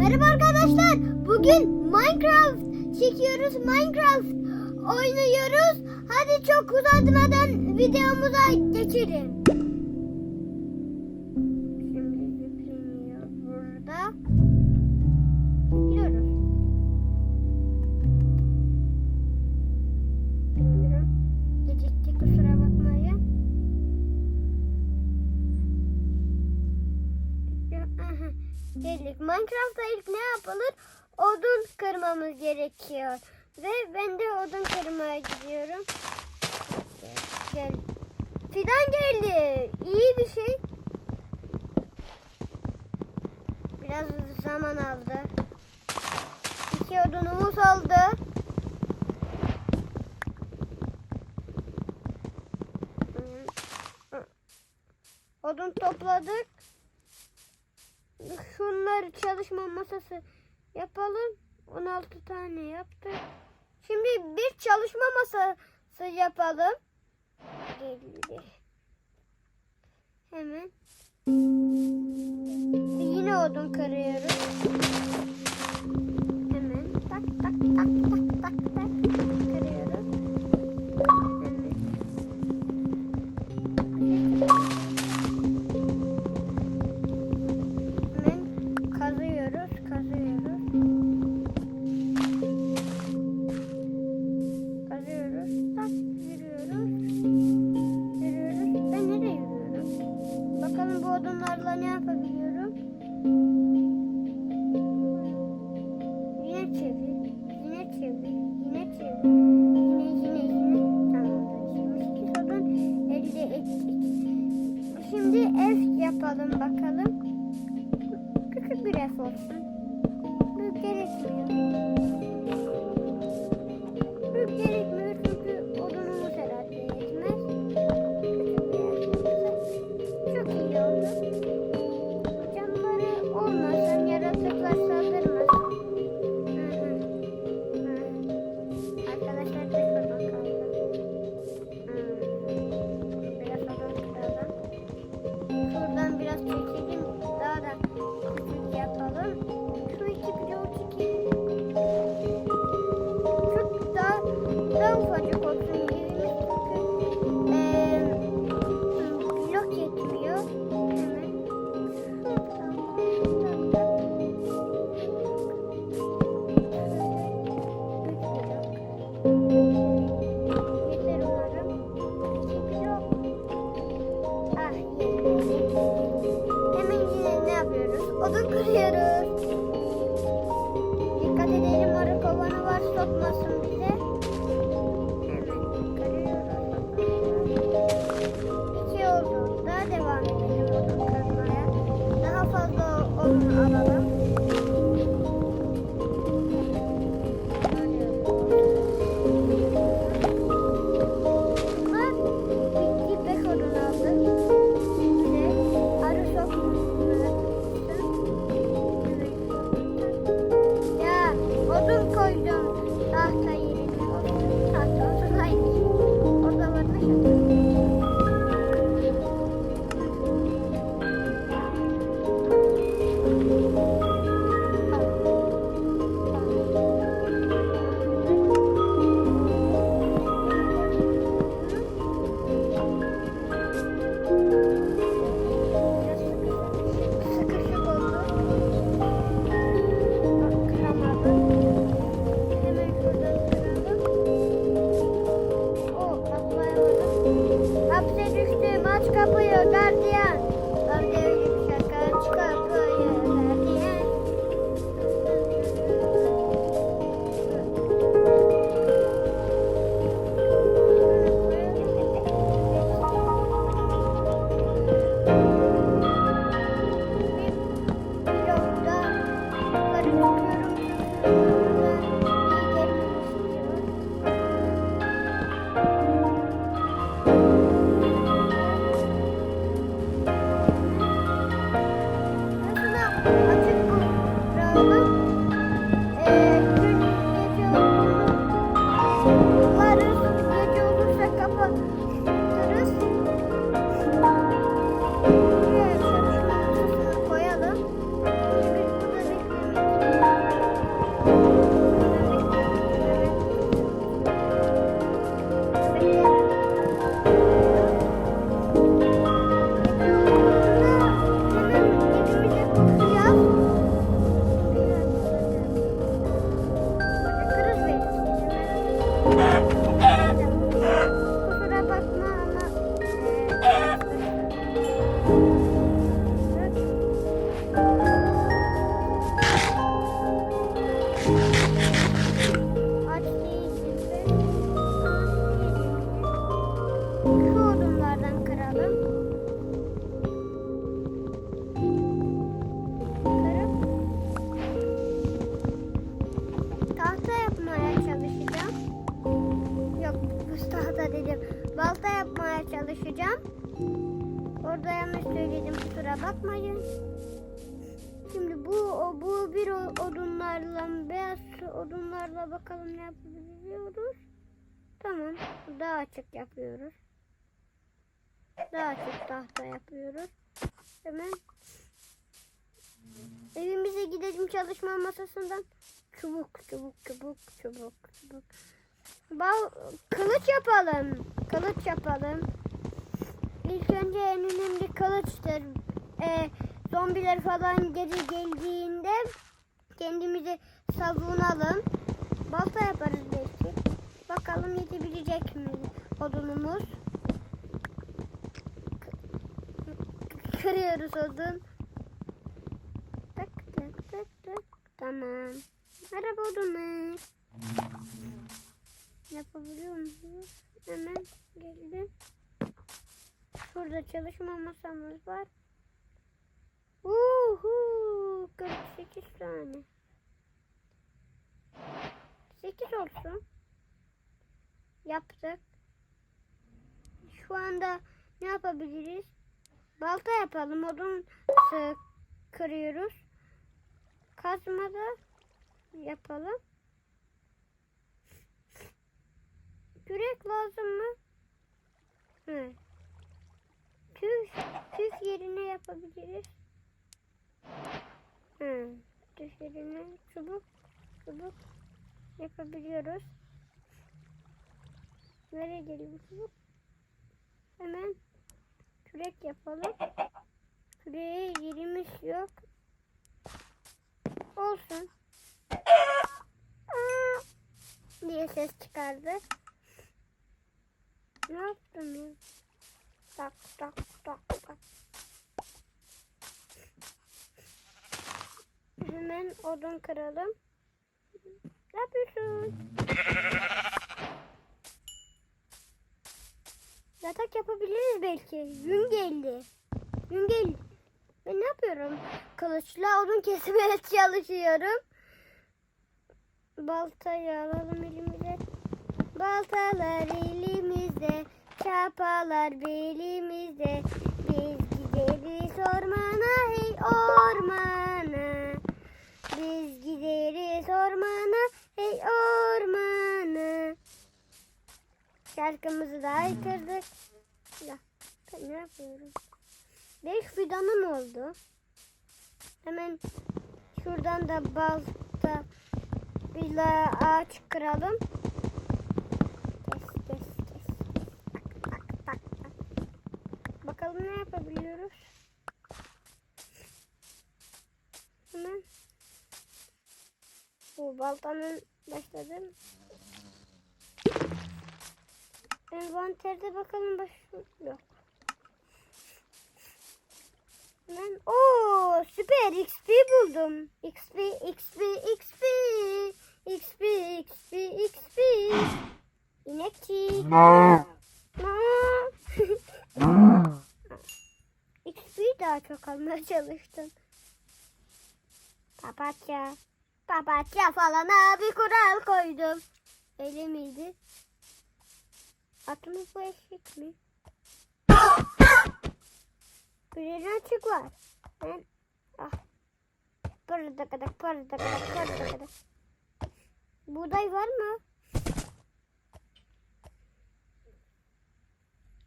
Merhaba arkadaşlar. Bugün Minecraft çekiyoruz. Minecraft oynuyoruz. Hadi çok uzatmadan videomuza geçelim. Minecraft'ta ilk ne yapılır? Odun kırmamız gerekiyor. Ve ben de odun kırmaya gidiyorum. Gel. Fidan geldi. İyi bir şey. Biraz zaman aldı. İki odunumuz oldu. Odun topladık. Bunları çalışma masası yapalım. 16 tane yaptık. Şimdi bir çalışma masası yapalım. Geldi. Hemen. Yine odun kırıyoruz. Hemen tak tak tak tak tak. Odun kırıyoruz. kapıyı gardiyan. Yanlış söyledim kusura bakmayın. Şimdi bu o bu bir odunlarla beyaz odunlarla bakalım ne yapabiliyoruz. Tamam. Daha açık yapıyoruz. Daha açık tahta yapıyoruz. Hemen evimize gidelim çalışma masasından. Çubuk, çubuk, çubuk, çubuk, çubuk. Bal, kılıç yapalım. Kılıç yapalım. İlk önce en önemli kılıçtır. Ee, zombiler falan geri geldiğinde kendimizi savunalım. Balta yaparız belki. Bakalım yetebilecek mi odunumuz. Kırıyoruz odun. Tak tak tak tak. Tamam. Merhaba odunlar. Yapabiliyor musunuz? Hemen geldim. Şurada çalışma masamız var. Uhu, 48 tane. 8 olsun. Yaptık. Şu anda ne yapabiliriz? Balta yapalım. Odun kırıyoruz. Kazma da yapalım. Kürek lazım mı? Hı. Tüf, tüf yerine yapabiliriz. Hı. Tüf yerine çubuk, çubuk yapabiliyoruz. Nereye bu çubuk? Hemen kürek yapalım. Küreğe yerimiz yok. Olsun. Aa, diye ses çıkardı. Ne yaptım ya? Tak tak tak tak. Hemen odun kıralım. Ne yapıyorsun? Yatak yapabiliriz belki. Gün geldi. Gün geldi. Ben ne yapıyorum? Kılıçla odun kesmeye çalışıyorum. Baltayı alalım elimize. Baltalar elimizde, çapalar belimizde. Biz gideriz ormana, hey ormana. Biz gideriz ormana, hey ormana. Şarkımızı da haykırdık. Ya ben ne yapıyorum? Beş fidanım oldu. Hemen şuradan da balta ile ağaç kıralım. Kes kes kes. Tak tak tak tak. Bakalım ne yapabiliyoruz? Hemen bu baltanın başladım. Envanterde bakalım baş yok. Ben o süper XP buldum. XP XP XP XP XP XP İnekçik. Çok almaya çalıştım. Papatya. Papatya falan bir kural koydum. Öyle miydi? Atımız bu eşek mi? Bir açık var. Ben ah. Burada kadar, burada kadar, burada kadar. Buğday var mı?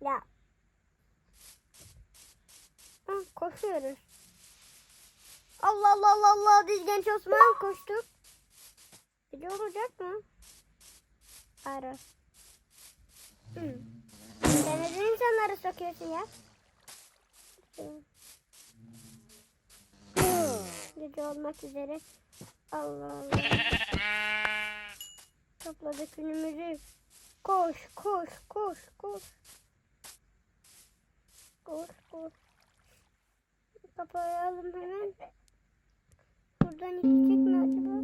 Ya. Ha, koşuyoruz. Allah Allah Allah Allah biz genç Osman koştuk. Gece olacak mı? Ara. Hı. Sen neden insanları sokuyorsun ya? Gece olmak üzere. Allah Allah. Topladık günümüzü. Koş, koş, koş, koş. Koş, koş. Kapayalım hemen. Buradan gidecek mi acaba?